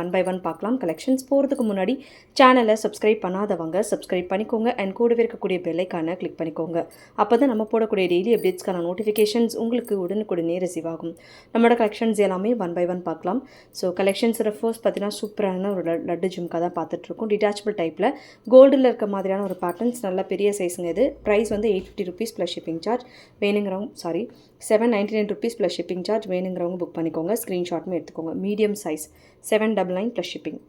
One by one பார்க்கலாம். Collections போகிறதுக்கு முன்னாடி சேனலை சப்ஸ்கிரைப் பண்ணாதவங்க சப்ஸ்கிரைப் பண்ணிக்கோங்க. அண்ட் கூடவே இருக்கக்கூடிய பெல்லைக்கான கிளிக் பண்ணிக்கோங்க. அப்போ தான் நம்ம போடக்கூடிய டெய்லி அப்டேட்ஸ்க்கான நோட்டிஃபிகேஷன்ஸ் உங்களுக்கு உடனுக்குடனே ரிசீவ் ஆகும். நம்மளோட கலெக்ஷன்ஸ் எல்லாமே ஒன் பை ஒன் பார்க்கலாம். ஸோ கலெக்ஷன்ஸ் ஃபர்ஸ்ட் பார்த்தீங்கன்னா சூப்பரான ஒரு லட்டு ஜும்கா தான் பார்த்துட்ருக்கோம். டிட்டாச்சபிள் டைப்பில் கோல்டில் இருக்க மாதிரியான ஒரு பேட்டர்ன்ஸ் நல்ல பெரிய சைஸுங்க இது. ப்ரைஸ் வந்து eight fifty rupees plus shipping charge வேணுங்கிறவங்க sorry seven ninety nine rupees plus shipping charge வேணுங்கிறவங்க புக் பண்ணிக்கோங்க. ஸ்க்ரீன்ஷாட்டும் எடுத்துக்கோங்க. Medium size seven double nine plus shipping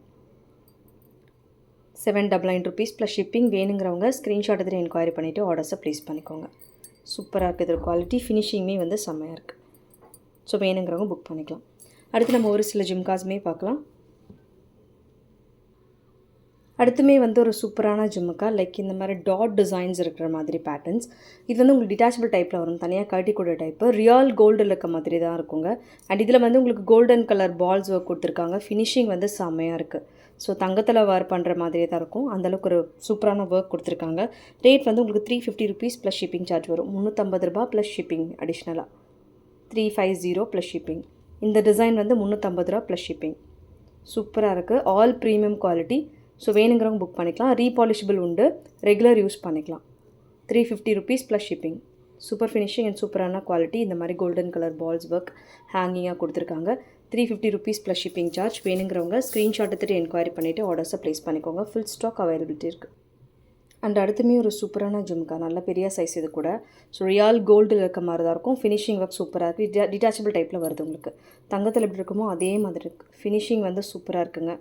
seven double nine rupees plus shipping வேணுங்கிறவங்க ஸ்க்ரீன்ஷாட் எதிரே என்கொயரி பண்ணிவிட்டு ஆர்டர்ஸை ப்ளேஸ் பண்ணிக்கோங்க. சூப்பராக இருக்குது இதோட குவாலிட்டி ஃபினிஷிங்குமே வந்து செம்மையாக இருக்குது ஸோ வேணுங்கிறவங்க புக் பண்ணிக்கலாம். அடுத்து நம்ம ஒரு சில ஜிம்காஸுமே பார்க்கலாம். அடுத்துமே வந்து ஒரு சூப்பரான ஜிம்முக்கா லைக் இந்த மாதிரி டாட் டிசைன்ஸ் இருக்கிற மாதிரி பேட்டர்ன்ஸ் இது வந்து உங்களுக்கு டிட்டாச்சபிள் டைப்பில் வரும். தனியாக கட்டி கூட டைப்பு ரியல் கோல்டில் இருக்க மாதிரி தான் இருக்குங்க. அண்ட் இதில் வந்து உங்களுக்கு கோல்டன் கலர் பால்ஸ் ஒர்க் கொடுத்துருக்காங்க. ஃபினிஷிங் வந்து செம்மையாக இருக்குது ஸோ தங்கத்தில் வேர் பண்ணுற மாதிரியே தான் இருக்கும். அந்தளவுக்கு ஒரு சூப்பரான ஒர்க் கொடுத்துருக்காங்க. ரேட் வந்து உங்களுக்கு three fifty rupees plus shipping charge வரும். முந்நூற்றம்பது ரூபா ப்ளஸ் ஷிப்பிங் அடிஷ்னலாக three five zero plus shipping இந்த டிசைன் வந்து முந்நூற்றம்பது ரூபா ப்ளஸ் ஷிப்பிங் சூப்பராக இருக்குது ஆல் ப்ரீமியம் குவாலிட்டி ஸோ வேணுங்கிறவங்க புக் பண்ணிக்கலாம். ரீபாலிஷபிள் உண்டு. ரெகுலர் யூஸ் பண்ணிக்கலாம். Three fifty rupees plus shipping super finishing and சூப்பரான குவாலிட்டி இந்த மாதிரி கோல்டன் கலர் பால்ஸ் ஒர்க் ஹேங்கிங்காக கொடுத்துருக்காங்க. Three fifty rupees plus shipping charge வேணுங்கிறவங்க ஸ்க்ரீன்ஷாட் எடுத்துகிட்டு என்கொயரி பண்ணிவிட்டு ஆர்டர்ஸை ப்ளேஸ் பண்ணிக்கோங்க. ஃபுல் ஸ்டாக் அவைலபிலிட்டி இருக்குது அண்ட் அடுத்துமே ஒரு சூப்பரான ஜும்கா நல்ல பெரிய சைஸ் இது கூட. ஸோ ரியால் கோல்டில் இருக்க மாதிரி தான் இருக்கும் ஃபினிஷிங் ஒர்க் சூப்பராக இருக்குது டிட்டாச்சபிள் டைப்பில் வருது உங்களுக்கு. தங்கத்தில் எப்படி இருக்குமோ அதே மாதிரி இருக்குது ஃபினிஷிங் வந்து சூப்பராக இருக்குங்க.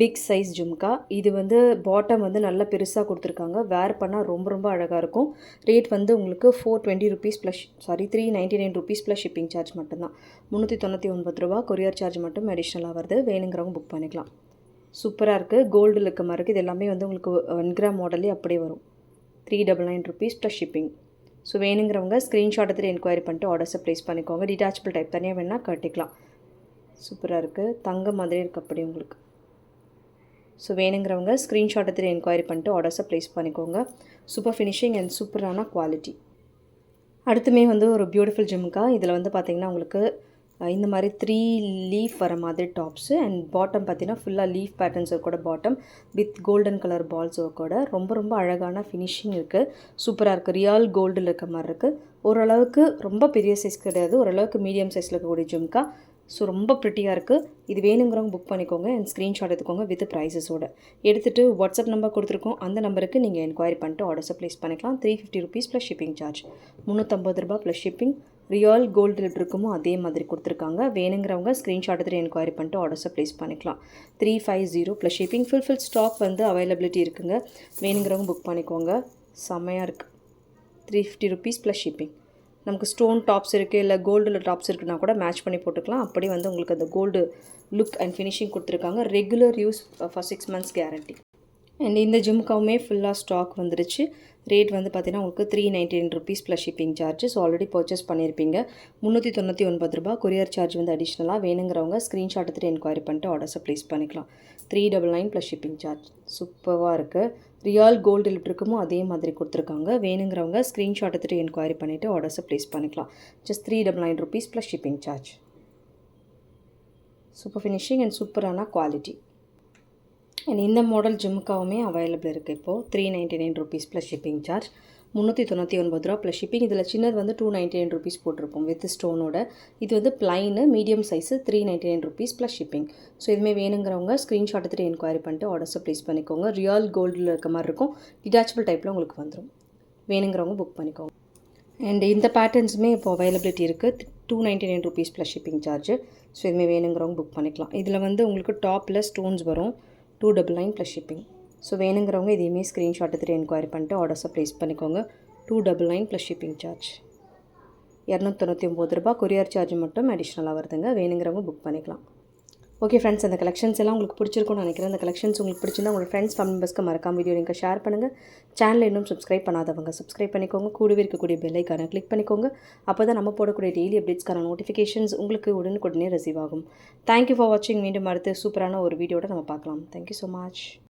Big size jhumka. இது வந்து பாட்டம் வந்து நல்லா பெருசாக கொடுத்துருக்காங்க. வேர் பண்ணால் ரொம்ப ரொம்ப அழகாக இருக்கும். ரேட் வந்து உங்களுக்கு four twenty rupees plus sorry three ninety nine rupees plus shipping charge மட்டும்தான். முந்நூற்றி தொண்ணூற்றி ஒன்பது ரூபா கொரியர் சார்ஜ் மட்டும் அடிஷ்னலாக வருது. வேணுங்கிறவங்க புக் பண்ணிக்கலாம். சூப்பராக இருக்குது கோல்டில் இருக்க மாதிரி இருக்குது இது எல்லாமே வந்து உங்களுக்கு ஒன் கிராம் மாடலே அப்படியே வரும். Three double nine rupees plus shipping so வேணுங்கிறவங்க ஸ்க்ரீன்ஷாட் எடுத்துகிட்டு என்கொயரி பண்ணிட்டு ஆர்டர்ஸை ப்ளேஸ் பண்ணிக்கோங்க. டிட்டாச்சபிள் டைப் தனியாக வேணால் கட்டிக்கலாம். சூப்பராக இருக்குது தங்க மாதிரி இருக்குது அப்படி உங்களுக்கு. ஸோ வேணுங்கிறவங்க ஸ்க்ரீன்ஷாட் எடுத்துகிட்டு என்கொயரி பண்ணிட்டு ஆர்டர்ஸை ப்ளேஸ் பண்ணிக்கோங்க. சூப்பர் ஃபினிஷிங் அண்ட் சூப்பரான குவாலிட்டி அடுத்துமே வந்து ஒரு பியூட்டிஃபுல் ஜிம்கா இதில் வந்து பார்த்திங்கன்னா உங்களுக்கு இந்த மாதிரி த்ரீ லீஃப் வர மாதிரி டாப்ஸு அண்ட் பாட்டம் பார்த்தீங்கன்னா ஃபுல்லாக லீஃப் பேட்டர்ன்ஸ் கூட bottom with golden colour balls கூட ரொம்ப ரொம்ப அழகான ஃபினிஷிங் இருக்குது சூப்பராக இருக்குது ரியல் கோல்டில் இருக்க மாதிரி இருக்குது ஓரளவுக்கு ரொம்ப பெரிய சைஸ் கிடையாது. ஓரளவுக்கு மீடியம் சைஸில் இருக்கக்கூடிய ஜிம்கா ஸோ ரொம்ப ப்ரிட்டியாக இருக்குது இது வேணுங்கிறவங்க புக் பண்ணிக்கோங்க அண்ட் ஸ்க்ரீன்ஷாட் எடுத்துக்கோங்க வித் ப்ரைஸஸோட எடுத்துகிட்டு வாட்ஸ்அப் நம்பர் கொடுத்துருக்கோம். அந்த நம்பருக்கு நீங்கள் என்கொயரி பண்ணிட்டு ஆர்டர்ஸை ப்ளேஸ் பண்ணிக்கலாம். Three fifty rupees plus shipping charge முந்நூற்றம்பது ரூபா ப்ளஸ் ஷிப்பிங் ரியல் கோல்டு இருக்குமோ அதே மாதிரி கொடுத்துருக்காங்க. வேணுங்கிறவங்க ஸ்க்ரீன்ஷாட் எடுத்துகிட்டு என்கொயரி பண்ணிட்டு ஆர்டர்ஸை ப்ளேஸ் பண்ணிக்கலாம். Three five zero plus shipping full fill stock வந்து அவைலபிலிட்டி இருக்குங்க. வேணுங்கிறவங்க புக் பண்ணிக்கோங்க. செம்மையாக இருக்குது three fifty rupees plus shipping நமக்கு ஸ்டோன் டாப்ஸ் இருக்குது இல்லை கோல்டில் டாப்ஸ் இருக்குன்னா கூட மேட்ச் பண்ணி போட்டுக்கலாம். அப்படி வந்து உங்களுக்கு அந்த கோல்டு லுக் அண்ட் ஃபினிஷிங் கொடுத்துருக்காங்க. Regular use for six months guarantee and இந்த ஜிம்காவுமே ஃபுல்லாக ஸ்டாக் வந்துருச்சு. ரேட் வந்து பார்த்தீங்கன்னா உங்களுக்கு three ninety nine rupees plus shipping charges already purchase பண்ணியிருப்பீங்க முந்நூற்றி தொண்ணூற்றி ஒன்பது ரூபா கொரியர் சார்ஜ் வந்து அடிஷ்னலாக வேணுங்கிறவங்க ஸ்க்ரீன்ஷாட் எடுத்துகிட்டு என்கொயரி பண்ணிட்டு ஆர்டர்ஸை ப்ளேஸ் பண்ணிக்கலாம். Three double nine plus shipping charge சூப்பராக இருக்குது ரியல் கோல்டு லிட்டருக்குமோ அதே மாதிரி கொடுத்துருக்காங்க. வேணுங்கிறவங்க ஸ்க்ரீன்ஷாட் எடுத்துகிட்டு என்கொயரி பண்ணிவிட்டு ஆர்டர்ஸை ப்ளேஸ் பண்ணிக்கலாம். Just three double nine rupees plus shipping charge super finishing and சூப்பரான குவாலிட்டி அண்ட் இந்த மாடல் ஜிம்காவுமே அவைலபிள் இருக்குது இப்போது three ninety nine rupees plus shipping charge முந்நூற்றி தொண்ணூற்றி ஒன்பது ரூபா ப்ளஸ் ஷிப்பிங் இதில் சின்னது வந்து டூ நைன்ட்டி நைன் ருபீஸ் போட்டிருப்போம் வித் ஸ்டோனோட இது வந்து plain medium size three ninety nine rupees plus shipping so இதுமே வேணுங்கிறவங்க ஸ்க்ரீன்ஷாட் எடுத்துகிட்டு என்கொயரி பண்ணிட்டு ஆர்டர்ஸை ப்ளேஸ் பண்ணிக்கோங்க. ரியல் கோல்டில் இருக்க மாதிரி இருக்கும். டிட்டாச்சபிள் டைப்பில் உங்களுக்கு வந்துடும் வேணுங்கிறவங்க புக் பண்ணிக்கோங்க. அண்ட் இந்த பேட்டர்ன்ஸுமே இப்போ அவைலபிலிட்டி இருக்குது two ninety nine rupees plus shipping charge so இதுமாதிரி வேணுங்கிறவங்க புக் பண்ணிக்கலாம். இதில் வந்து உங்களுக்கு டாப்பில் ஸ்டோன்ஸ் வரும். Two double nine plus shipping so வேணுங்கிறவங்க இதையுமே ஸ்க்ரீன்ஷாட் எடுத்துகிட்டு என்கொயரி பண்ணிட்டு ஆர்டர்ஸை ப்ளேஸ் பண்ணிக்கோங்க. Two double nine plus shipping charge இரநூத்தொண்ணூற்றி ஒம்பது ரூபா கொரியர் சார்ஜ் மட்டும் அடிஷ்னலாக வருதுங்க. வேணுங்கிறவங்க புக் பண்ணிக்கலாம். ஓகே ஃப்ரெண்ட்ஸ் அந்த கலெக்ஷன்ஸ் எல்லாம் உங்களுக்கு பிடிச்சிருக்கும்னு நினைக்கிறேன். அந்த கலெக்ஷன்ஸ் உங்களுக்கு பிடிச்சிருந்தா உங்கள் ஃப்ரெண்ட்ஸ் ஃபேமிலி மெம்பர்ஸ்க்கு மறக்காம வீடியோ நீங்கள் ஷேர் பண்ணுங்கள் சேனல் இன்னும் சப்ஸ்கிரைப் பண்ணாதவங்க சப்ஸ்கிரைப் பண்ணிக்கோங்க. கூடவே இருக்கக்கூடிய பெல்லைக்கான கிளிக் பண்ணிக்கோங்க. அப்போ தான் நம்ம போடக்கூடிய டெய்லி அப்டேட்ஸ்க்கான நோட்டிஃபிகேஷன்ஸ் உங்களுக்கு உடனுக்குடனே ரிசீவ் ஆகும். தேங்க்யூ ஃபார் வாட்சிங் மீண்டும் அடுத்து சூப்பரான ஒரு வீடியோட நம்ம பார்க்கலாம். Thank you so much